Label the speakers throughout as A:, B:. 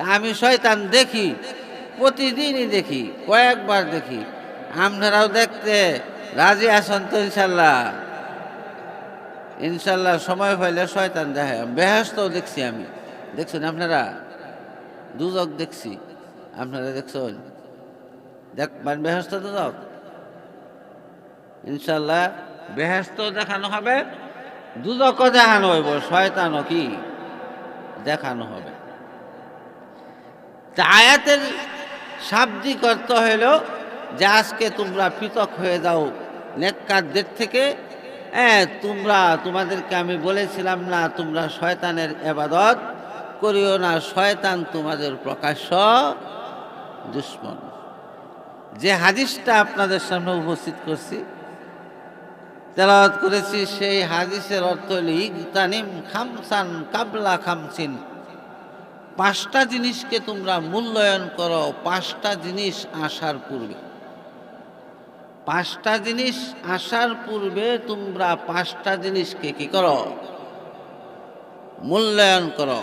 A: আমি শয়তান দেখি, প্রতিদিনই দেখি, কয়েকবার দেখি। আপনারাও দেখতে রাজি আছেন তো ইনশাল্লাহ? ইনশাল্লাহ সময় পাইলে শয়তান দেখে বেহাস্তও দেখছি আমি। দেখছেন আপনারা? দুজক দেখছি। আপনারা দেখছেন? দেখ দেখবেন বেহস্ত দুজক? ইনশাল্লাহ বেহেস্ত দেখানো হবে, দুজকও দেখানো হইব, শয়তানও কি দেখানো হবে? তা আয়াতের শাব্দিক অর্থ হইল যে আজকে তোমরা পৃথক হয়ে যাও নেককারদের থেকে। হ্যাঁ তোমরা, তোমাদেরকে আমি বলেছিলাম না, তোমরা শয়তানের এবাদত করিও না, শয়তান তোমাদের প্রকাশ্য দুশ্মন। যে হাদিসটা আপনাদের সামনে উপস্থিত করছি, তেলাওয়াত করেছি, সেই হাদিসের অর্থ হল, ইগতানিম খামসান কাবলা খামসিন। পাঁচটা জিনিসকে তোমরা মূল্যায়ন করো, পাঁচটা জিনিস আসার পূর্বে। পাঁচটা জিনিস আসার পূর্বে তোমরা পাঁচটা জিনিসকে কি করো? মূল্যায়ন করো।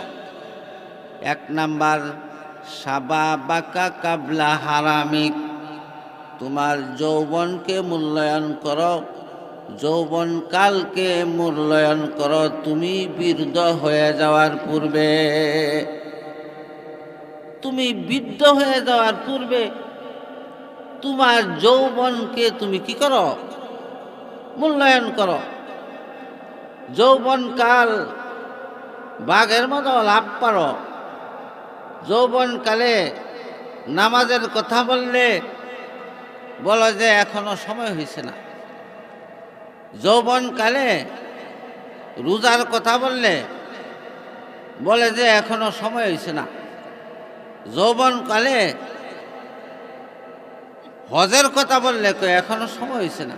A: এক নাম্বার, সাবা বাকা কাবলা হারামিক তোমার যৌবনকে মূল্যায়ন করো, যৌবন কালকে মূল্যায়ন করো। তুমি বৃদ্ধ হয়ে যাওয়ার পূর্বে। তুমি বৃদ্ধ হয়ে যাওয়ার পূর্বে তোমার যৌবনকে তুমি কি করো? মূল্যায়ন করো। যৌবন কাল বাঘের মতো লাভ পারো। যৌবনকালে নামাজের কথা বললে বলো যে এখনও সময় হয়েছে না। যৌবনকালে রোজার কথা বললে বলে যে এখনও সময় হয়েছে না। যৌবনকালে হজের কথা বললে কই এখনও সময় হয়েছে না।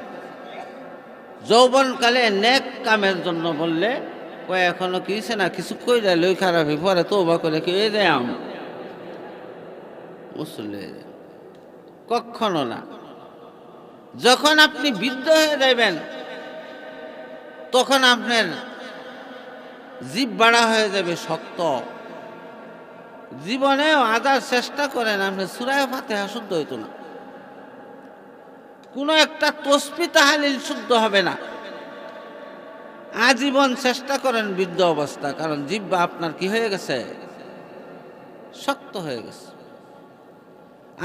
A: যৌবনকালে নেক কামের জন্য বললে কই এখনও কি হয়েছে না, কিছু কই যায় লই খারাপ হয়ে পরে তো বা করে কি এই দেয় আম কখনো না। যখন আপনি বৃদ্ধ হয়ে যাবেন তখন আপনার জীব বাড়া হয়ে যাবে শক্ত। জীবনেও আদার চেষ্টা করেন আপনি সুরায় ফাতে শুদ্ধ হইতো না। কোনো একটা তসপি তাহালিল শুদ্ধ হবে না। আজীবন চেষ্টা করেন বৃদ্ধ অবস্থা, কারণ জিব্বা আপনার কি হয়ে গেছে? শক্ত হয়ে গেছে।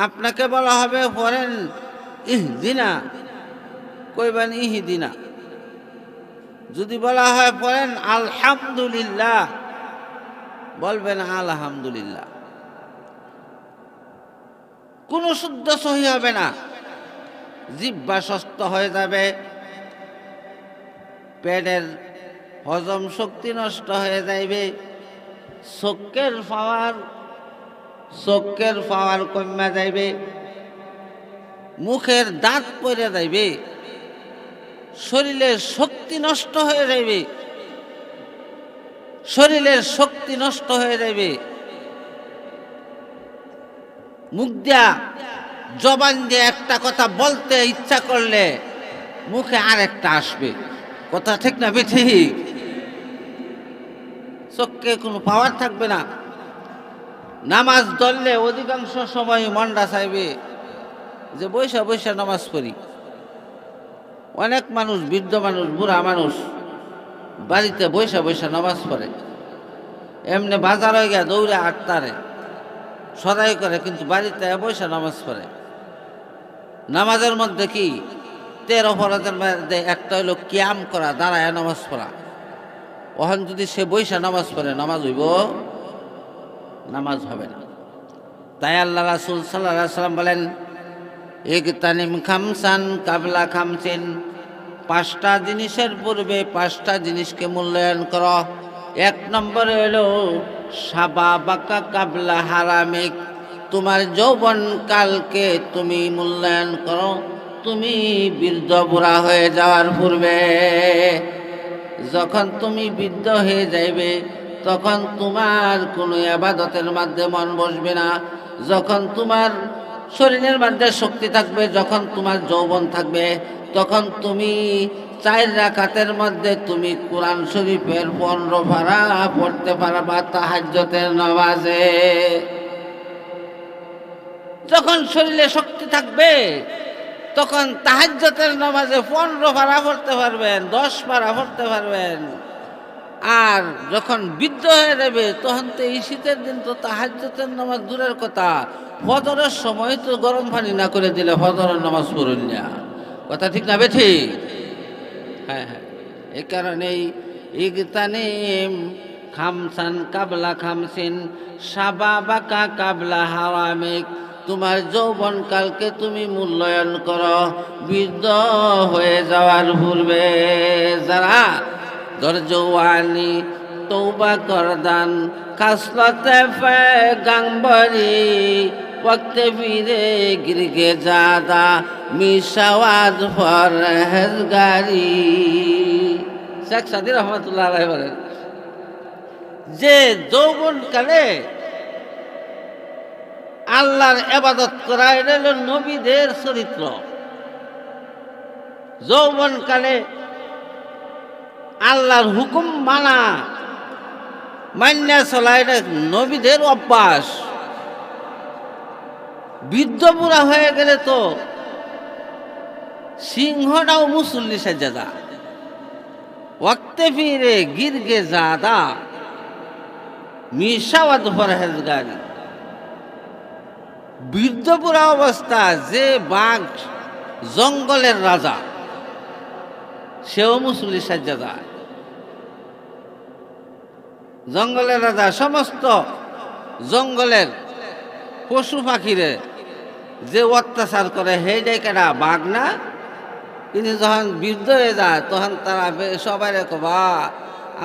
A: আপনাকে বলা হবে পড়েন ইহ দিনা কইবেন ইহি দিনা যদি বলা হয় পড়েন আলহামদুলিল্লাহ বলবেন, আলহামদুলিল্লাহ। কোনো শুদ্ধ সহি হবে না। জিব্বা সুস্থ হয়ে যাবে। পেটের হজম শক্তি নষ্ট হয়ে যাইবে। চোখের পাওয়ার চোখের পাওয়ার কমা যাইবে। মুখের দাঁত পড়ে যাইবে। শরীরের শক্তি নষ্ট হয়ে যাইবে। শরীরের শক্তি নষ্ট হয়ে যাবে। মুখ দিয়া, জবান দিয়ে একটা কথা বলতে ইচ্ছা করলে মুখে আর একটা আসবে। কথা ঠিক না ঠিক চোখকে কোনো পাওয়ার থাকবে না। নামাজ ধরলে অধিকাংশ সময় মনটা চাইবে যে বৈশা বৈশা নামাজ পড়ি। অনেক মানুষ, বৃদ্ধ মানুষ, বুড়া মানুষ বাড়িতে বৈশা বৈশা নামাজ পড়ে। এমনি বাজার হয়ে গিয়া দৌড়ে আটতারে। সদাই করে কিন্তু বাড়িতে বৈশা নামাজ পড়ে। নামাজের মধ্যে কি? তেরো ফরাজের মধ্যে একটা হইল ক্যাম করা, দাঁড়ায় নামাজ পড়া। ওখান যদি সে বৈশা নামাজ পড়ে, নামাজ হইব? নামাজ হবে না। তাই আল্লাহ রাসুল সাল্লাহ সাল্লাম বলেন ইকতানিম খামসান কাবলা খামসিন। পাঁচটা জিনিসের পূর্বে পাঁচটা জিনিসকে মূল্যায়ন করো। এক নম্বরে হলো, সাবা বাকা কাবলা হারামিক তোমার যৌবন কালকে তুমি মূল্যায়ন করো। তুমি বৃদ্ধ বুড়া হয়ে যাওয়ার পূর্বে, যখন তুমি বৃদ্ধ হয়ে যাইবে, তখন তোমার কোনো আবাদতের মাধ্যমে মন বসবে না। যখন তোমার শরীরের মধ্যে শক্তি থাকবে, যখন তোমার যৌবন থাকবে তখন তুমি চার রাখাতের মধ্যে তুমি কোরআন শরীফের পনেরো ভাড়া পড়তে পারবা তাহাজ্যতের নমাজে। যখন শরীরে শক্তি থাকবে, তখন তাহাজ্যতের নামাজে পনেরো পারা পড়তে পারবেন, দশ পারা পড়তে পারবেন। আর যখন বৃদ্ধ হয়ে যাবে, তখন তো এই শীতের দিন তো তাহাজ্যতের নামাজ দূরের কথা। ফজরের সময় তো গরম পানি না করে দিলে ফজরের নামাজ পড়ুন না। কথা ঠিক না বেঠি হ্যাঁ হ্যাঁ। এই কারণেই ইগতানিম খামসান কাবলা খামসিন সাবাবাকা কাবলা হাওয়ামিক তোমার যৌবন কালকে তুমি মূল্যায়ন করো, বৃদ্ধ হয়ে যাওয়ার পূর্বে যারা দরজওয়ানি তৌবা করদান খাসলতে ফে গাংবরি ওয়াক্তে ফিরে গিরগে জাদা মিশাওয়াজ ফরহেজগারি শেখ সাদি রহমতুল্লাহ আলাই বলেন যে যৌবন কালে আল্লাহর এবাদত করা এটা হলো নবীদের চরিত্র। যৌবন কালে আল্লাহর হুকুম মানা মান্যা চলা এটা নবীদের অভ্যাস। বুড়া হয়ে গেলে তো সিংহটাও মুসল্লি সাজাদা। ওয়াক্তে ফিরে গিরগে জাদা। মিশাওয়াত ফরহেজগারি বৃদ্ধ বুড়া অবস্থা যে বাঘ জঙ্গলের রাজা, সেও মুসল্লি সাজ্জাদা জঙ্গলের রাজা, সমস্ত জঙ্গলের পশু পাখিরে যে অত্যাচার করে সেইটাই কেনা বাঘ না কিন্তু যখন বৃদ্ধ হয়ে যায়, তখন তারা সবাই কবা,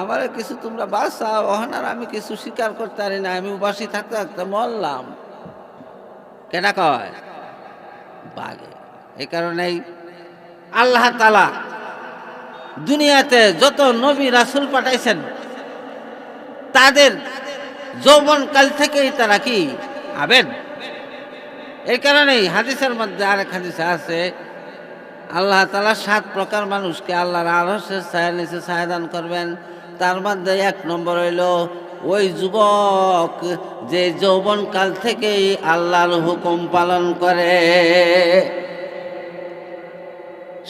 A: আমার কিছু তোমরা বাঁচাও ওখানে আর আমি কিছু স্বীকার করতে পারি না, আমি উপাসী থাকতে থাকতে মরলাম। কেনা কয়? বাঘে এই কারণেই আল্লাহ তালা দুনিয়াতে যত নবী, রাসুল পাঠাইছেন, তাদের যৌবন কাল থেকেই তারা কি আবেন এই কারণেই হাদিসের মধ্যে আরেক হাদিসে আছে, আল্লাহ তালা সাত প্রকার মানুষকে আল্লাহর আরসের ছায়া নিচে ছায়াদান করবেন। তার মধ্যে এক নম্বর হইল, ওই যুবক যে যৌবন কাল থেকেই আল্লাহর হুকুম পালন করে।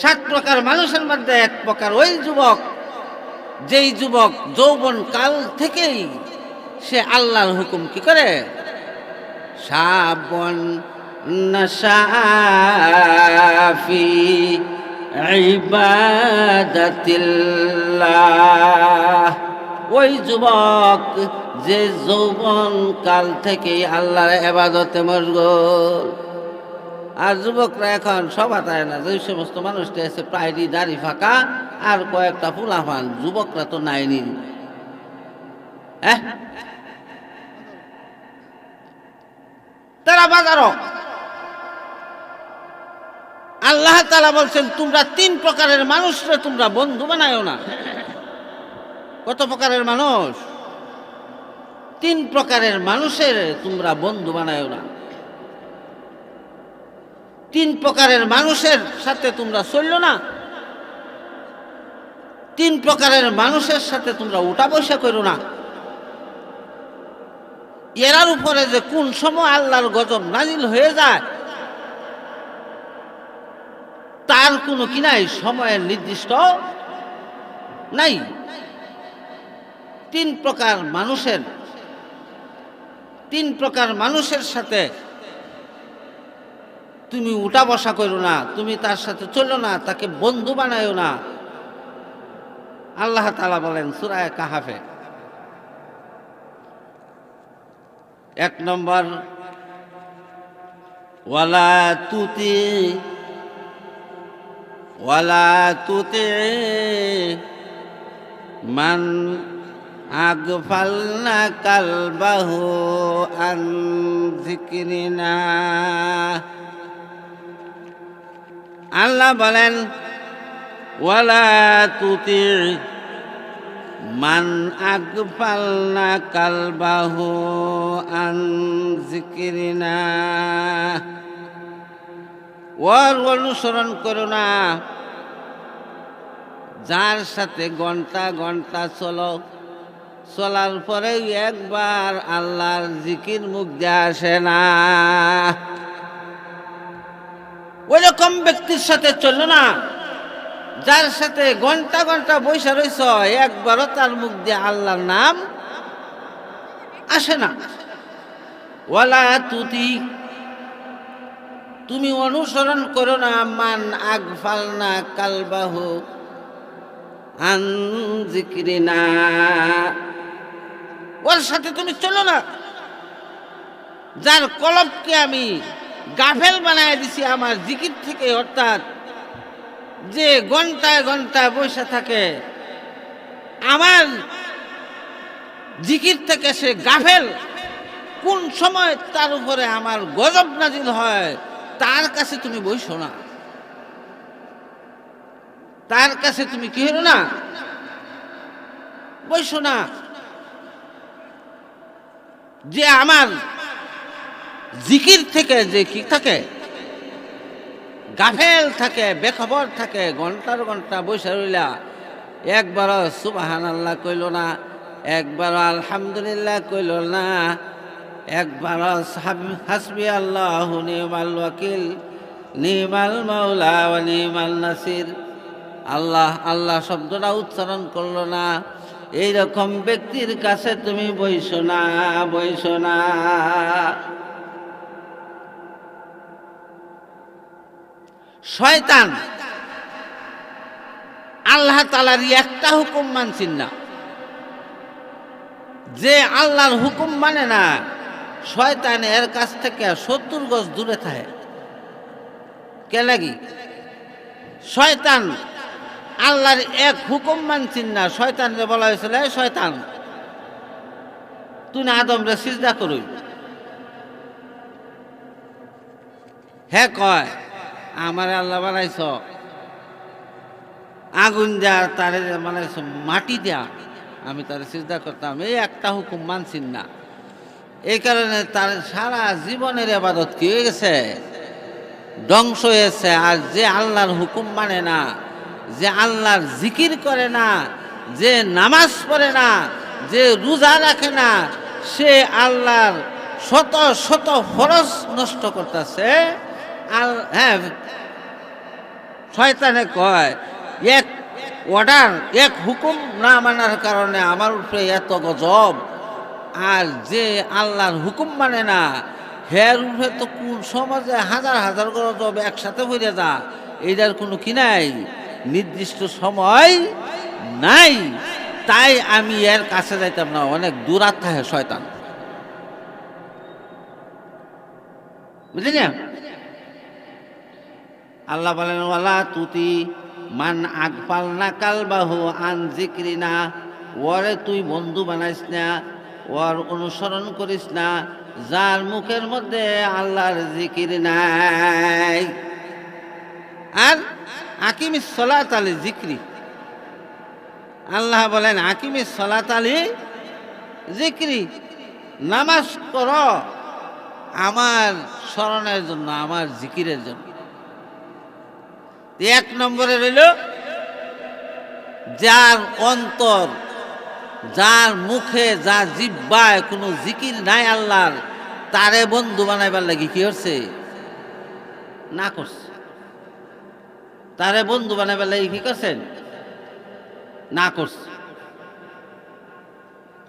A: সাত প্রকার মানুষের মধ্যে এক প্রকার ওই যুবক, যেই যুবক যৌবন কাল থেকেই সে আল্লাহর হুকুম কি করে? সাবন নশাফি ওই যুবক যে যৌবন কাল থেকেই আল্লাহর এবাদতে মশগুল। আর যুবকরা এখন তাই না, যে সমস্ত মানুষটা আছে প্রায়ই দাড়ি ফাঁকা আর কয়েকটা ফুলাফান যুবকরা তো নাইনি। তারা বাজারও আল্লাহ তালা বলছেন, তোমরা তিন প্রকারের মানুষরে তোমরা বন্ধু বানায়ও না। কত প্রকারের মানুষ? তিন প্রকারের মানুষের তোমরা বন্ধু বানায়ও না। তিন প্রকারের মানুষের সাথে তোমরা চলল না। তিন প্রকারের মানুষের সাথে তোমরা উঠা বসা করো না। এরার উপরে যে কোন সময় আল্লাহর গজব নাজিল হয়ে যায় তার কোনো কি নাই? সময়ের নির্দিষ্ট নাই। তিন প্রকার মানুষের, তিন প্রকার মানুষের সাথে তুমি উঠা বসা করো না, তুমি তার সাথে চলো না, তাকে বন্ধু বানায়ও না। আল্লাহ তালা বলেন সুরায় কাহাফে। এক নম্বর, ওয়ালা তুতি ওয়ালা তুতি মান আগফালনা কালবাহু আন যিকরিনা। আল্লাহ বলেন, ওয়ালা তুতি মান আগফালনা কালবাহু আন যিকরিনা। ওর অনুসরণ করো না। যার সাথে ঘণ্টা ঘণ্টা চলো, চলার পরে একবার আল্লাহর জিকির মুখ দিয়ে আসে না। ওইরকম ব্যক্তির সাথে চলল না। যার সাথে ঘণ্টা ঘণ্টা বৈশা রয়েছ একবারও তার মুখ দিয়ে আল্লাহর নাম আসে না। ওয়ালা তুতি তুমি অনুসরণ করো না, মান আগফাল না কালবাহু আন জিক্রিনা ওর সাথে তুমি চলো না। যার কলবকে আমি গাফেল বানায় দিছি আমার জিকির থেকে, অর্থাৎ যে ঘন্টায় ঘন্টায় বসে থাকে, আমার জিকির থেকে সে গাফেল। কোন সময় তার উপরে আমার গজব নাজিল হয়? তার কাছে তুমি বইসো না। তার কাছে তুমি কি হলো না? বইসো না। যে আমার জিকির থেকে যে কি থাকে? গাফেল থাকে, বেখবর থাকে, ঘণ্টার ঘণ্টা বসে রইলা। একবার সুবাহান আল্লাহ কইল না একবার আলহামদুলিল্লাহ কইল না। একবার হাসবি আল্লাহ, নিমাল ওয়াকিল, নিমাল মাওলা নিমাল নাসির। আল্লাহ আল্লাহ শব্দটা উচ্চারণ করল না। এইরকম ব্যক্তির কাছে তুমি বইছো না বইছো না। শয়তান, আল্লাহ তালার একটা হুকুম মানছেন না। যে আল্লাহর হুকুম মানে না শয়তান এর কাছ থেকে সত্তর গজ দূরে থাকে। কে লাগি? শয়তান। আল্লাহর এক হুকুম মানছেন না। শয়তান যে বলা হয়েছিল শয়তান, তুই না আদম রে সিজদা করুই হ্যাঁ কয়, আমার আল্লাহ বানাইছ। আগুন দেওয়ার তারে বানাইছ মাটি দেয়া আমি তার চিন্তা করতাম। এই একটা হুকুম মানছিন না। এই কারণে তার সারা জীবনের আবাদত কি হয়ে গেছে? ধ্বংস হয়েছে। আর যে আল্লাহর হুকুম মানে না, যে আল্লাহর জিকির করে না, যে নামাজ পড়ে না, যে রোজা রাখে না, সে আল্লাহর শত শত ফরজ নষ্ট করতেছে। আল হ্যাঁ শয়তানে কয়, এক অর্ডার এক হুকুম না মানার কারণে আমার উপরে এত গজব আর যে আল্লাহর হুকুম মানে না হের উপরে তো সমাজে হাজার হাজার গজব একসাথে হয়ে যা। এইটার কোনো কি নাই? নির্দিষ্ট সময় নাই। তাই আমি এর কাছে যাইতাম না, অনেক দূরাত থাকে শয়তান। বুঝলি না? আল্লাহ বলেন, ওয়ালা তুতি মান আগপাল না কালবাহু আন জিক্রি না ওরে তুই বন্ধু বানাইস না ওর অনুসরণ করিস না, যার মুখের মধ্যে আল্লাহর জিকির নাই। আর আকিমি সলাত আলী জিক্রি। আল্লাহ বলেন আকিমি সলাত আলী জিক্রি। নামাজ কর আমার স্মরণের জন্য, আমার জিকিরের জন্য। এক নম্বরে রইল, যার অন্তর যার মুখে যা জিব্বায় কোনো জিকির নাই আল্লাহর, তারে বন্ধু বানাইবার লাগি কি হচ্ছে না করছে। তারে বন্ধু বানাইবার লাগি কি করছেন? না করছে।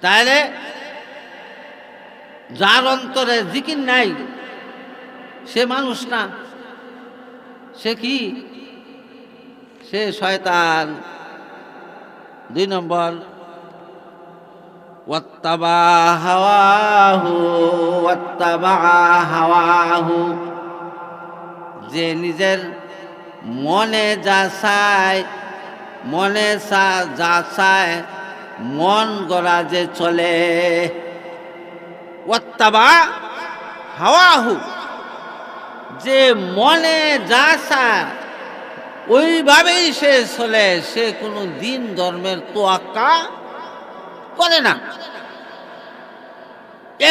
A: তাহলে যার অন্তরে জিকির নাই, সে মানুষ না। সে কি? সে শয়তান। দুই নম্বর যে নিজের মনে যা চায়, মনে যা চায়, মন গড়া যে চলে। ওয়াত্তাবা হাওয়াহু। যে মনে যা চায়, ওইভাবেই সে চলে। সে কোনো দিন ধর্মের তোয়াক্কা করে না।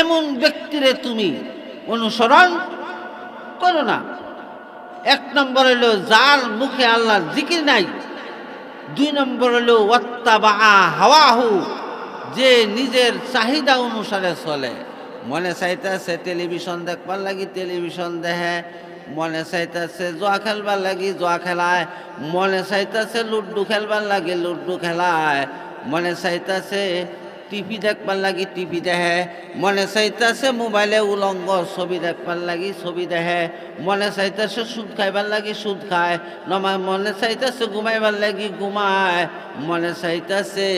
A: এমন ব্যক্তিরে তুমি অনুসরণ করো না। এক নম্বর হলো, যার মুখে আল্লাহর জিকির নাই। দুই নম্বর হলো ওয়াত্তাবা হাওয়াহু, যে নিজের চাহিদা অনুসারে চলে। মনে চাইতেছে টেলিভিশন দেখবার লাগি টেলিভিশন দেখে, মনে চাইতেছে জোয়া খেলবার লাগি জোয়া খেলায়, মনে চাইতেছে লুড্ডু খেলবার লাগে লুড্ডু খেলায়। মনে চাইতেছে, টিভি দেখবার লাগি টিভি দেখে, মনে চাইতেছে মোবাইলে উলঙ্গ ছবি দেখবার লাগি ছবি দেখে, মনে চাইতেছে সুদ খাইবার লাগি সুদ খায় নমা মনে চাইতেছে ঘুমাইবার লাগি ঘুমায়, মনে চাইতেছে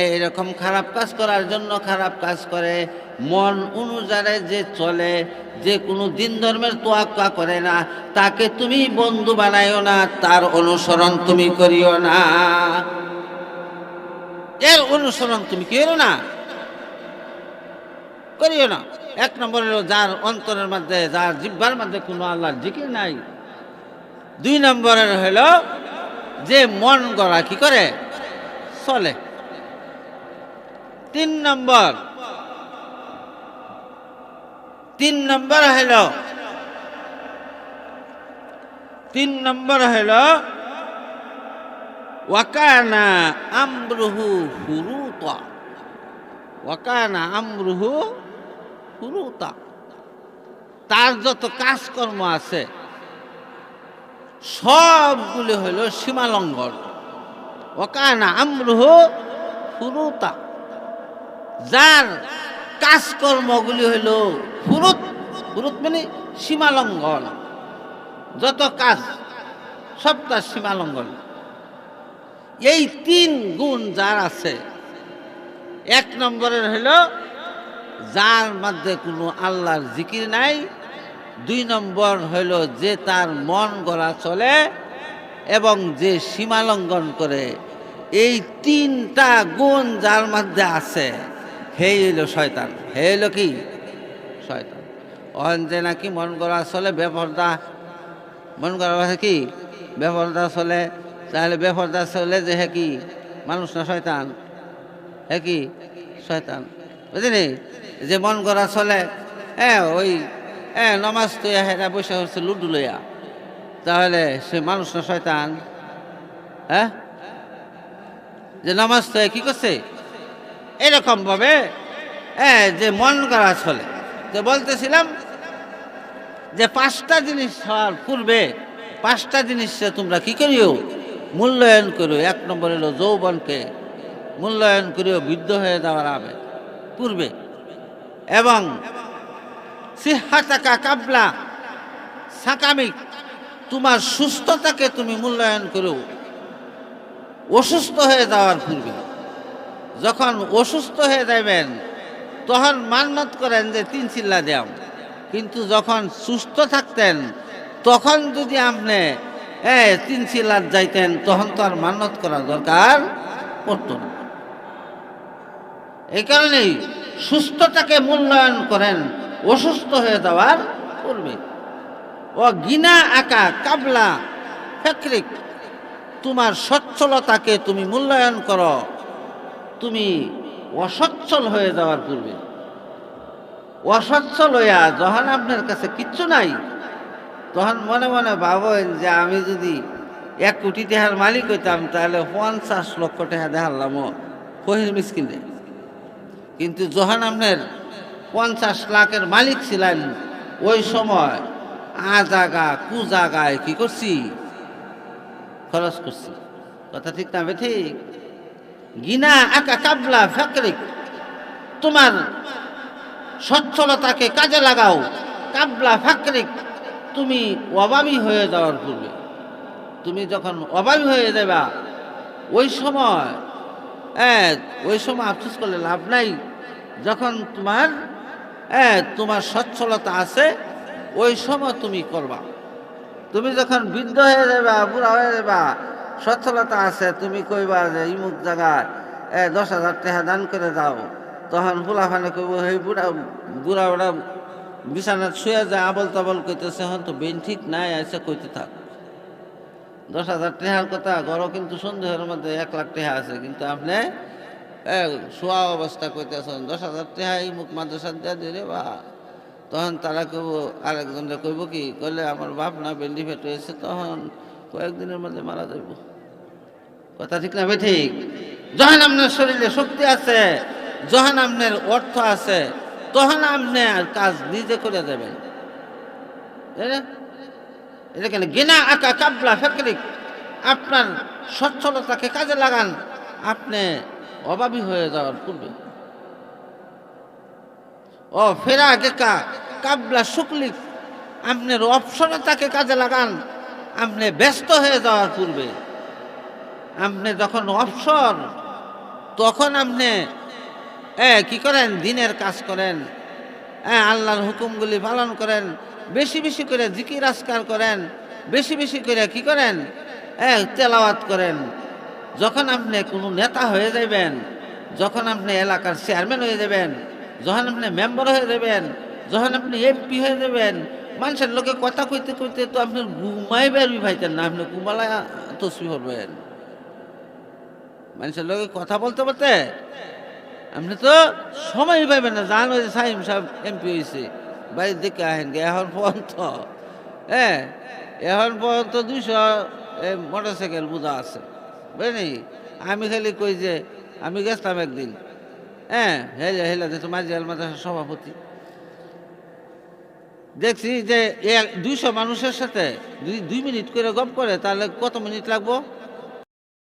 A: এইরকম খারাপ কাজ করার জন্য খারাপ কাজ করে, মন অনুযায়ী যে চলে, যে কোনো দিন ধর্মের তোয়াক্কা করে না, তাকে তুমি বন্ধু বানাইও না, তার অনুসরণ তুমি করিও না। এর অনুসরণ তুমি করিও না? করিও না। এক নম্বর হলো যার অন্তরের মধ্যে, যার জিব্বার মধ্যে কোনো আল্লাহর জিকির নাই। দুই নম্বরের হলো যে মন গড়া কি করে? চলে। তিন নম্বর। তিন নম্বর হইল তিন নম্বর হইল ওয়াকানা আমরুহু ফুরুতা ওয়াকানা আমরুহু ফুরুতা তার যত কাজকর্ম আছে, সবগুলি হইল সীমালঙ্ঘন। ওকানা আমরুহু ফুরুতা যার কাজকর্মগুলি হইল ফুরুত ফুরুত মানে সীমালঙ্ঘন। যত কাজ, সব তার সীমালঙ্ঘন। এই তিন গুণ যার আছে, এক নম্বরের হইল যার মধ্যে কোনো আল্লাহর জিকির নাই। দুই নম্বর হইল যে তার মন গড়া চলে এবং যে সীমালঙ্ঘন করে। এই তিনটা গুণ যার মধ্যে আছে হে হইল শয়তান। হে হইল কি? শয়তান। অহন যে নাকি মন গড়া চলে, বেপরদা। মন গড়া কি? বেপরদা চলে। তাহলে বেপরদা চলে যে হ্যাঁ কি? মানুষ না শয়তান? হ্যাঁ কি? শয়তান। বুঝলি? যে মন গড়া চলে হ্যাঁ ওই হ্যাঁ নমাজ তো হেরা বসে হচ্ছে লুডু লইয়া। তাহলে সে মানুষ না শয়তান? হ্যাঁ যে নামাজ তো কি করছে? এরকম ভাবে হ্যাঁ যে মন করা চলে তো বলতেছিলাম যে পাঁচটা জিনিস হওয়ার পূর্বে, পাঁচটা জিনিস তোমরা কি করিও? মূল্যায়ন করো এক নম্বর হলো যৌবনকে মূল্যায়ন করিও, বৃদ্ধ হয়ে যাওয়ার আবে পূর্বে। এবং সিহাতাকা কাবলা সাকামিক তোমার সুস্থতাকে তুমি মূল্যায়ন করো অসুস্থ হয়ে যাওয়ার পূর্বে। যখন অসুস্থ হয়ে যাবেন তখন মান্নত করেন যে তিন চিল্লা দেও কিন্তু যখন সুস্থ থাকতেন, তখন যদি আপনি হ্যাঁ তিন চিল্লার যাইতেন, তখন তো আর মান্নত করা দরকার পড়তো না। এই কারণেই সুস্থতাকে মূল্যায়ন করেন, অসুস্থ হয়ে যাওয়ার পূর্বে। ও গিনা আঁকা, কাবলা ফেক্রিক তোমার সচ্ছলতাকে তুমি মূল্যায়ন করো, তুমি অসচ্ছল হয়ে যাওয়ার পূর্বে। অসচ্ছল হইয়া যখন আপনার কাছে কিচ্ছু নাই। তখন মনে মনে ভাবেন যে আমি যদি এক কোটি টাকার মালিক হইতাম, তাহলে পঞ্চাশ লক্ষ টাকা দেখালাম ফহির মিসকিনে কিন্তু যখন আপনার পঞ্চাশ লাখের মালিক ছিলেন, ওই সময় আ জাগা কু জাগায় কি করছি? খরচ করছি। কথা ঠিক না ঠিক? গিনা আকা কাবলা ফ্যাক্রিক তোমার সচ্ছলতাকে কাজে লাগাও। কাবলা ফ্যাক্রিক তুমি অভাবী হয়ে যাওয়ার পূর্বে। তুমি যখন অভাবী হয়ে যাবা, ওই সময় হ্যাঁ ওই সময় আফসোস করলে লাভ নাই। যখন তোমার হ্যাঁ তোমার সচ্ছলতা আছে, ওই সময় তুমি করবা। তুমি যখন বৃদ্ধ হয়ে যাবা, বুড়া হয়ে যাবা, সচ্ছলতা আছে, তুমি কইবা যে ইমুক জায়গায় এ দশ হাজার টাকা দান করে দাও। তখন ফুলাফানে কইব, হে বুড়া বুড়া বুড়া বিছানাত শুয়ে যায় আবল তাবল কইতেছে হন তো বেন ঠিক নাই আছে কইতে থাক। দশ হাজার টেহার কথা গড় কিন্তু সন্দেহের মধ্যে এক লাখ টাকা আছে, কিন্তু আপনি শোয়া অবস্থা কইতেছেন, দশ হাজার টাকা এই মুখ মাদ্রাসা দিয়ে দিলে বা, তখন তারা কইব, আরেকজনরা কইব কি, কইলে আমার বাপ না বেন্ডি ফেট হয়েছে, তখন কয়েকদিনের মধ্যে মারা যাইব। কথা ঠিক না ঠিক? যখন আপনার শরীরে শক্তি আছে যখন আপনার অর্থ আছে তখন আপনি আর কাজ নিজে করে দেবেন? এটা কেন? গিনা আঁকা কাবলা ফেকরিক। আপনার সচ্ছলতাকে কাজে লাগান, আপনি অভাবী হয়ে যাওয়ার পূর্বে। ও ফেরা গেকা কাবলা শুকলিক আপনার অপসরতাকে কাজে লাগান, আপনি ব্যস্ত হয়ে যাওয়ার পূর্বে। আপনি যখন অবসর তখন আপনি এ, কি করেন? দিনের কাজ করেন। হ্যাঁ আল্লাহর হুকুমগুলি পালন করেন। বেশি বেশি করে জিকির আসকার করেন। বেশি বেশি করে কি করেন? হ্যাঁ তেলাওয়াত করেন। যখন আপনি কোনো নেতা হয়ে যাবেন যখন আপনি এলাকার চেয়ারম্যান হয়ে যাবেন যখন আপনি মেম্বার হয়ে যাবেন যখন আপনি এমপি হয়ে যাবেন মানুষের লোকে কথা কইতে কইতে তো আপনি ঘুমাই ঘুমাইবেন ভাইতেন না, আপনি ঘুমালা তসবি করবেন। মানুষের লোকে কথা বলতে বলতে আপনি তো সময় পাইবেন না। জানো যে সাইম সাহেব এমপি হয়েছে বাড়ির দিকে আহেন গে, এখন পর্যন্ত। হ্যাঁ এখন পর্যন্ত দুইশো মোটর সাইকেল বোঝা আছে। বুঝলি? আমি খালি কই যে, আমি গেছিলাম একদিন। হ্যাঁ হেলে হেলে যে তোমার জেল মাদ্রাসার সভাপতি। দেখছি যে দুইশো মানুষের সাথে যদি দুই মিনিট করে গপ করে, তাহলে কত মিনিট লাগবো?